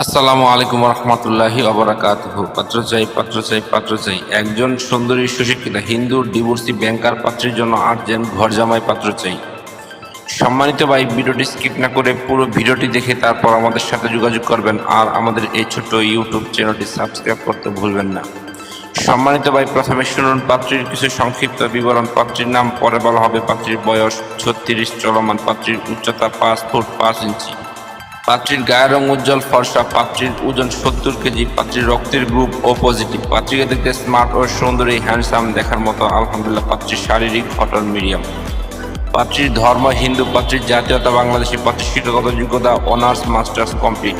আসসালামু আলাইকুম রহমতুল্লাহি অবরাকাত পাত্র চাই পাত্র চাই পাত্র চাই একজন সুন্দরী সুশিক্ষিত, হিন্দু, ডিভোর্সি ব্যাংকার পাত্রের জন্য আটজন ঘর জামাই পাত্র চাই সম্মানিত ভাই, ভিডিওটি স্কিপ না করে পুরো ভিডিওটি দেখে তারপর আমাদের সাথে যোগাযোগ করবেন আর আমাদের এই ছোট্ট ইউটিউব চ্যানেলটি সাবস্ক্রাইব করতে ভুলবেন না। সম্মানিত ভাই, প্রথমে শুনুন পাত্রীর কিছু সংক্ষিপ্ত বিবরণ। পাত্রীর নাম, পরে বলা হবে পাত্রীর বয়স, ছত্রিশ, চলমান পাত্রীর উচ্চতা পাঁচ ফুট পাঁচ ইঞ্চি। পাত্রীর গায়ের রং উজ্জ্বল, ফর্সা, পাত্রীর ওজন সত্তর কেজি, পাত্রীর রক্তের গ্রুপ ও পজিটিভ পাত্রীকে দেখতে স্মার্ট ও সুন্দরী হ্যান্ডসাম দেখার মতো, আলহামদুলিল্লাহ, পাত্রীর শারীরিক ফটন মিডিয়াম পাত্রীর ধর্ম হিন্দু, পাত্রীর জাতীয়তা বাংলাদেশি, পাত্রীর শিক্ষাগত যোগ্যতা অনার্স মাস্টার্স কমপ্লিট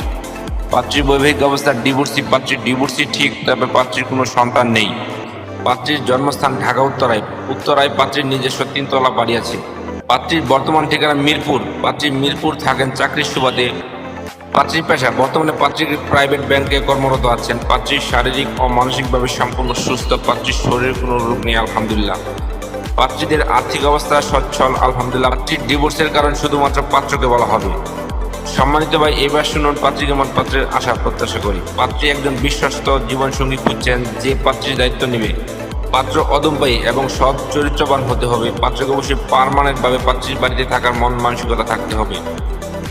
পাত্রীর বৈবাহিক অবস্থা ডিভোর্সি পাত্রীর ডিভোর্সি ঠিক, তবে পাত্রীর কোনো সন্তান নেই। পাত্রীর জন্মস্থান ঢাকা, উত্তরায়। উত্তরায় পাত্রীর নিজস্ব তিনতলা বাড়ি আছে। পাত্রীর বর্তমান ঠিকানা মিরপুর। পাত্রী মিরপুর থাকেন চাকরির সুবাদে। পাত্রীর পেশা, বর্তমানে পাত্রী প্রাইভেট ব্যাংকে কর্মরত আছেন। পাত্রীর শারীরিক ও মানসিকভাবে সম্পূর্ণ সুস্থ পাত্রীর শরীরের কোনো রোগ নেই, আলহামদুলিল্লাহ। পাত্রীদের আর্থিক অবস্থা সচ্ছল, আলহামদুলিল্লাহ। পাত্রীর ডিভোর্সের কারণ শুধুমাত্র পাত্রকে বলা হবে। সম্মানিত ভাই, এবার শুনুন পাত্রী কেমন পাত্রের আশা, প্রত্যাশা করি। পাত্রী একজন বিশ্বস্ত জীবনসঙ্গী খুঁজছেন যে পাত্রীর দায়িত্ব নেবে। পাত্র অদম্পায়ী এবং সৎ, চরিত্রবান হতে হবে। পাত্রকে অবশ্যই পারমানেন্টভাবে পাত্রীর বাড়িতে থাকার মন, মানসিকতা থাকতে হবে।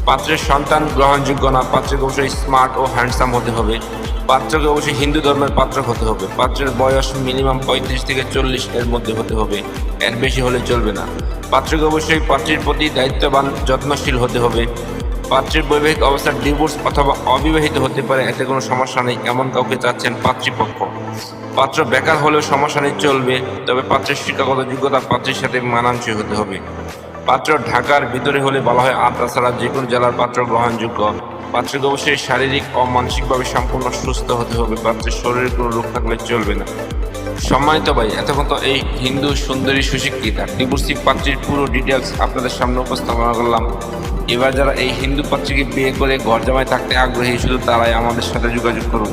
পাত্রের সন্তান গ্রহণযোগ্য না, পাত্রকে অবশ্যই স্মার্ট ও হ্যান্ডসাম হতে হবে। পাত্রকে অবশ্যই হিন্দু ধর্মের পাত্র হতে হবে। পাত্রের বয়স মিনিমাম পঁয়ত্রিশ থেকে চল্লিশ এর মধ্যে হতে হবে। এর বেশি হলে চলবে না। পাত্রকে অবশ্যই পাত্রীর প্রতি দায়িত্ববান, যত্নশীল হতে হবে। পাত্রীর বৈবাহিক অবস্থা ডিভোর্স অথবা অবিবাহিত হতে পারে, এতে কোনো সমস্যা নেই, এমন কাউকে চাচ্ছেন পাত্রীপক্ষ। পাত্র বেকার হলেও সমস্যা নেই, চলবে। তবে পাত্রের শিক্ষাগত যোগ্যতা পাত্রের সাথে মানানসই হতে হবে। পাত্র ঢাকার ভিতরে হলে বলা হয় আর ছাড়া যে কোনো জেলার পাত্র গ্রহণযোগ্য। পাত্রকে অবশ্যই শারীরিক ও মানসিকভাবে সম্পূর্ণ সুস্থ হতে হবে, পাত্রের শরীরে কোনো রোগ থাকলে চলবে না। সম্মানিত ভাই, এতক্ষণ তো এই হিন্দু সুন্দরী সুশিক্ষিতা ডিভোর্সি পাত্রীর পুরো ডিটেলস আপনাদের সামনে উপস্থাপনা করলাম। এবার যারা এই হিন্দু পাত্রীকে বিয়ে করে ঘর জামায় থাকতে আগ্রহী, শুধু তারাই আমাদের সাথে যোগাযোগ করুন।